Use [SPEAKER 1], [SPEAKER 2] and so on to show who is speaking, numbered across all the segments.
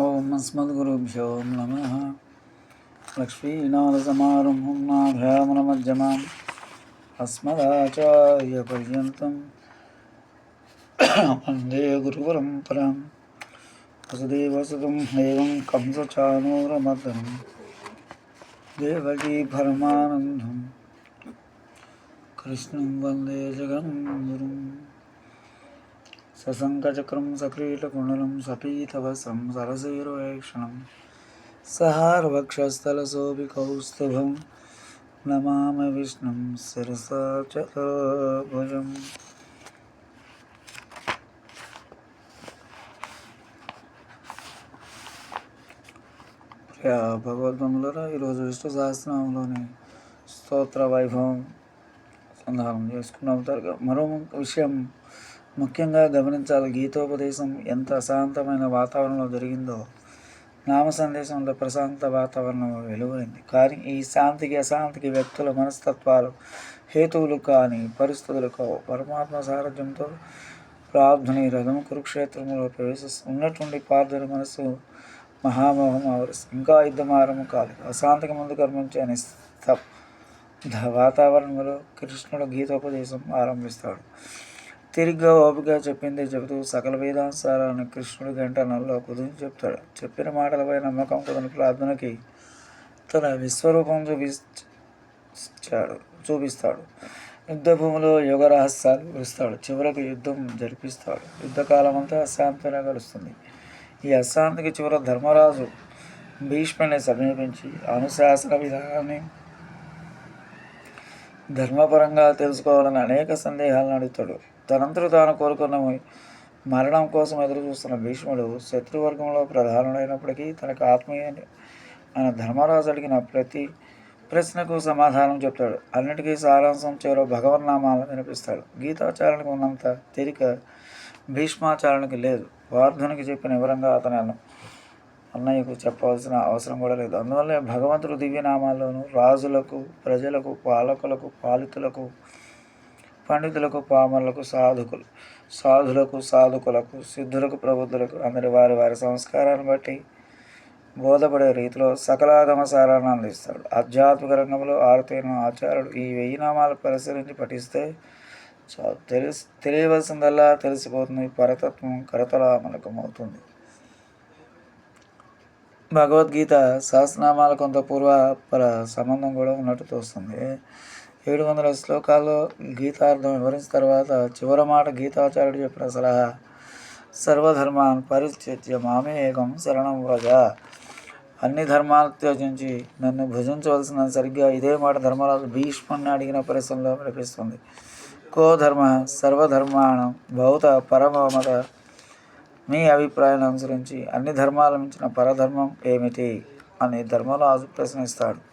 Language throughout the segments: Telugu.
[SPEAKER 1] ఓం అస్మద్గురుభ్యో నమ. లక్ష్మీనాథసమారంభం నాభ్యామనమజ్జమాం అస్మదాచార్యపర్యంతం వందే గురుపరంపరాం. వసుదేవసుతం దేవం కంసచానూరమర్దనం దేవకీ పరమానందం. కృష్ణం వందే జగన్ గురుం సశంకచక్రం సక్రీటకుండలం సపీతవసం సరసీరువేక్షణం సహార్వక్షస్థలశోభి కౌస్తుభం నమామి విష్ణుం శిరసా చతుర్భుజం భగవద్గములరా ఈరోజు విష్ణు సహస్రనామంలోని స్తోత్ర వైభవం సంధానం చేసుకున్న తర్వాత మరో విషయం ముఖ్యంగా గమనించాలి గీతోపదేశం ఎంత అశాంతమైన వాతావరణంలో జరిగిందో. నామ సందేశంలో ప్రశాంత వాతావరణం వెలువరింది కానీ ఈ శాంతికి అశాంతికి వ్యక్తుల మనస్తత్వాలు హేతువులు కానీ పరిస్థితులు కావు పరమాత్మ సారథ్యంతో ప్రార్థుని రథం కురుక్షేత్రంలో ప్రవేశిస్తూ ఉన్నటువంటి పార్థుని మనసు మహామోహం ఆవరిస్తుంది. ఇంకా యుద్ధం ఆరంభం కాలేదు అశాంతికి ముందు కర్మించే అని వాతావరణంలో కృష్ణుడు గీతోపదేశం ఆరంభిస్తాడు. తిరిగ్గా ఓపిక చెప్పింది చెబుతూ సకల వేదాంశాలను కృష్ణుడి గంట నల్లో కుదిరి చెప్తాడు. చెప్పిన మాటలపై నమ్మకం కుదిరి ప్రార్థనకి తన విశ్వరూపం చూపించాడు చూపిస్తాడు. యుద్ధ భూమిలో యుగ రహస్యాలు వివరిస్తాడు. చివరకు యుద్ధం జరిపిస్తాడు. యుద్ధకాలం అంతా అశాంతిగా గడుస్తుంది. ఈ అశాంతికి చివర ధర్మరాజు భీష్ముని సమీపించి అనుశాసన విధానాన్ని ధర్మపరంగా తెలుసుకోవాలని అనేక సందేహాలను అడుగుతాడు. తనంతరు తాను కోరుకున్న మరణం కోసం ఎదురు చూస్తున్న భీష్ముడు శత్రువర్గంలో ప్రధానుడైనప్పటికీ తనకు ఆత్మీయ ఆయన ధర్మరాజు అడిగిన ప్రతి ప్రశ్నకు సమాధానం చెప్తాడు. అన్నిటికీ సారాంశం చివర భగవన్నామాలను వినిపిస్తాడు. గీతాచారణకు ఉన్నంత తీరిక భీష్మాచారణకి లేదు. వార్ధునికి చెప్పిన వివరంగా అతను అన్నయ్యకు చెప్పవలసిన అవసరం కూడా లేదు. అందువల్లే భగవంతుడు దివ్యనామాల్లోనూ రాజులకు ప్రజలకు పాలకులకు పాలితులకు పండితులకు పామరులకు సాధుకులు సాధులకు సాధుకులకు సిద్ధులకు ప్రబుద్ధులకు అందరి వారి వారి సంస్కారాన్ని బట్టి బోధపడే రీతిలో సకలాగమ సారాన్ని అందిస్తాడు. ఆధ్యాత్మిక రంగంలో ఆరుతైన ఆచార్యుడు ఈ వెయ్యి నామాలు పరిశీలించి పఠిస్తే చాలు. తెలిసి తెలియవలసిందల్లా తెలిసిపోతుంది. పరతత్వం కరతలామలకమవుతుంది. భగవద్గీత సహస్రనామాల కొంత పూర్వ సంబంధం కూడా ఉన్నట్టు తోస్తుంది. ఏడు వందల శ్లోకాల్లో గీతార్థం వివరించిన తర్వాత చివరి మాట గీతాచార్యుడు చెప్పిన సలహా సర్వధర్మాన్ పరిత్యజ్య మామే ఏకం శరణం వ్రజ. అన్ని ధర్మాలు త్యజించి నన్ను భుజించవలసిన సరిగ్గా ఇదే మాట ధర్మరాజు భీష్మని అడిగిన ప్రశ్నలో వినిపిస్తుంది. కో ధర్మ సర్వధర్మాణం భౌత పరమమత మీ అభిప్రాయాన్ని అనుసరించి అన్ని ధర్మాల మించిన పరధర్మం ఏమిటి? అని ధర్మరాజు ప్రశ్నిస్తాడు.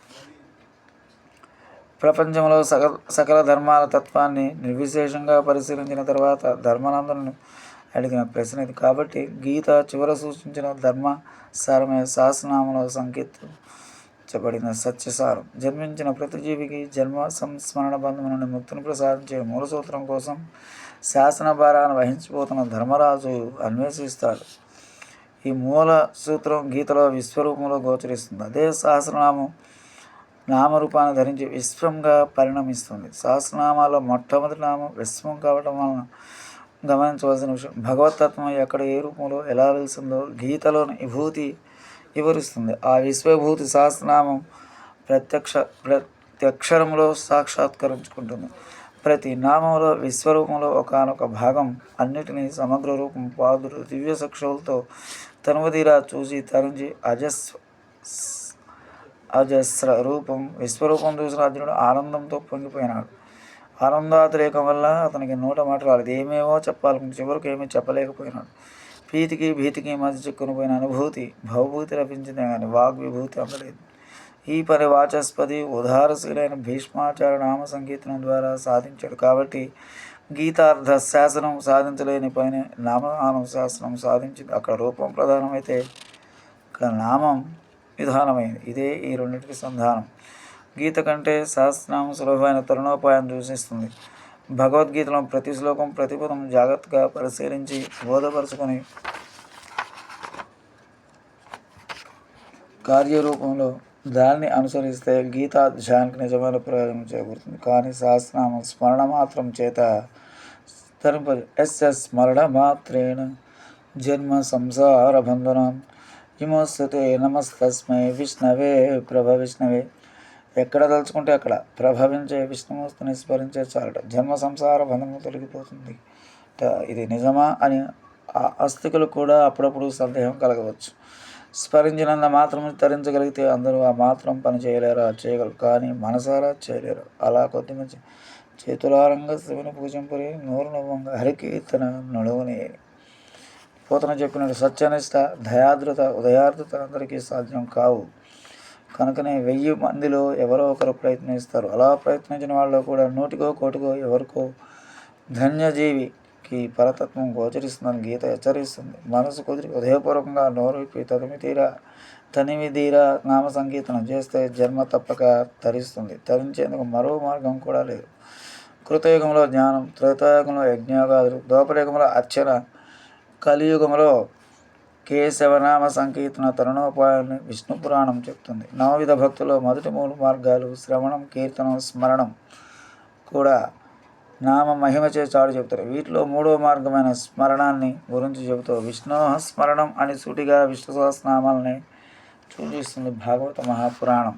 [SPEAKER 1] ప్రపంచంలో సకల సకల ధర్మాల తత్వాన్ని నిర్విశేషంగా పరిశీలించిన తర్వాత ధర్మానందను అడిగిన ప్రశ్న ఇది. కాబట్టి గీత చివర సూచించిన ధర్మ సారమే శాసనామలో సంకేతించబడిన సత్యసారం. జన్మించిన ప్రతి జీవికి జన్మ సంస్మరణ బంధం నుండి ముక్తిని ప్రసాదించే మూల సూత్రం కోసం శాసన భారాన్ని వహించిపోతున్న ధర్మరాజు అన్వేషిస్తాడు. ఈ మూల సూత్రం గీతలో విశ్వరూపంలో గోచరిస్తుంది. అదే సహస్రనామం నామరూపాన్ని ధరించి విశ్వంగా పరిణమిస్తుంది. సహస్రనామాల్లో మొట్టమొదటి నామం విశ్వం కావడం వలన గమనించవలసిన విషయం భగవతత్వం ఎక్కడ ఏ రూపంలో ఎలా వెలిసిందో గీతలోని విభూతి వివరిస్తుంది. ఆ విశ్వభూతి సహస్రనామం ప్రత్యక్ష ప్రత్యక్షరంలో సాక్షాత్కరించుకుంటుంది. ప్రతి నామంలో విశ్వరూపంలో ఒకనొక భాగం అన్నిటినీ సమగ్ర రూపం పాదులు దివ్య సక్షులతో తనువదీరా చూసి తరించి అజస్ అజస్ర రూపం విశ్వరూపం చూసిన అర్జునుడు ఆనందంతో పొంగిపోయినాడు. ఆనందాతిరేకం వల్ల అతనికి నోట మాట రాలేదు. ఏమేమో చెప్పాలనుకుంటే చివరికి ఏమీ చెప్పలేకపోయినాడు. ప్రీతికి భీతికి మధ్య చిక్కునిపోయిన అనుభూతి భవభూతి లభించిందే కానీ వాగ్విభూతి అందలేదు. ఈ పని వాచస్పతి ఉదారశీలైన భీష్మాచార్య నామ సంకీర్తనం ద్వారా సాధించాడు కాబట్టి గీతార్థ శాసనం సాధించలేని పైన నామగానం శాసనం సాధించింది. అక్కడ రూపం ప్రధానమైతే ఇక్కడ నామం విధానమైంది ఇదే ఈ రెండింటికి సంధానం. గీత కంటే సహస్రనామం సులభమైన తరుణోపాయం సూచిస్తుంది. భగవద్గీతలో ప్రతి శ్లోకం ప్రతి పదం జాగ్రత్తగా పరిశీలించి బోధపరుచుకొని కార్యరూపంలో దాన్ని అనుసరిస్తే గీతాధ్యానికి నిజమైన ప్రయోజనం చేకూరుతుంది. కానీ సహస్రనామం స్మరణ మాత్రం చేత తరుపతి ఎస్ఎస్ స్మరణ మాత్రేణ జన్మ సంసార బంధనం విమోస్తుతే నమస్తస్మై విష్ణవే ప్రభ విష్ణవే. ఎక్కడ తలుచుకుంటే అక్కడ. ప్రభవించే విష్ణుమూర్తిని స్మరించే చాలట. జన్మ సంసార బంధము తొలగిపోతుంది. ఇది నిజమా అని ఆ అస్థికులు కూడా అప్పుడప్పుడు సందేహం కలగవచ్చు. స్మరించినంత మాత్రం తరించగలిగితే అందరూ ఆ మాత్రం పని చేయలేరా? చేయగలరు. కానీ మనసారా? చేయలేరు. అలా కొద్ది మంచి చేతులారంగా శివుని పూజింపురి నోరు నవ్వంగా హరికీర్తన నడువుని. పోతన చెప్పినట్టు సత్యనిష్ట దయాద్రత ఉదయార్థత అందరికీ సాధ్యం కావు. కనుకనే వెయ్యి మందిలో ఎవరో ఒకరు ప్రయత్నిస్తారు. అలా ప్రయత్నించిన వాళ్ళు కూడా నూటికో కోటికో ఎవరికో ధన్యజీవికి పరతత్వం గోచరిస్తుందని గీత హెచ్చరిస్తుంది. మనసు కుదిరి హృదయపూర్వకంగా నోరుపి తదిమి తీరా తనివి తీరా నామ సంకీర్తనం చేస్తే జన్మ తప్పక తరిస్తుంది. తరించేందుకు మరో మార్గం కూడా లేదు. కృతయుగంలో జ్ఞానం త్రేతాయుగంలో యజ్ఞాగాదులు ద్వాపరయుగంలో అర్చన కలియుగంలో కేశవనామ సంకీర్తన తరుణోపాయాన్ని విష్ణు పురాణం చెప్తుంది. నవవిధ భక్తులు మొదటి మూడు మార్గాలు శ్రవణం కీర్తనం స్మరణం కూడా నామ మహిమ చేస్తాడు చెప్తారు వీటిలో మూడో మార్గమైన స్మరణాన్ని గురించి చెబుతూ విష్ణు స్మరణం అని సూటిగా విష్ణు సహస్రనామాలని సూచిస్తుంది భాగవత మహాపురాణం.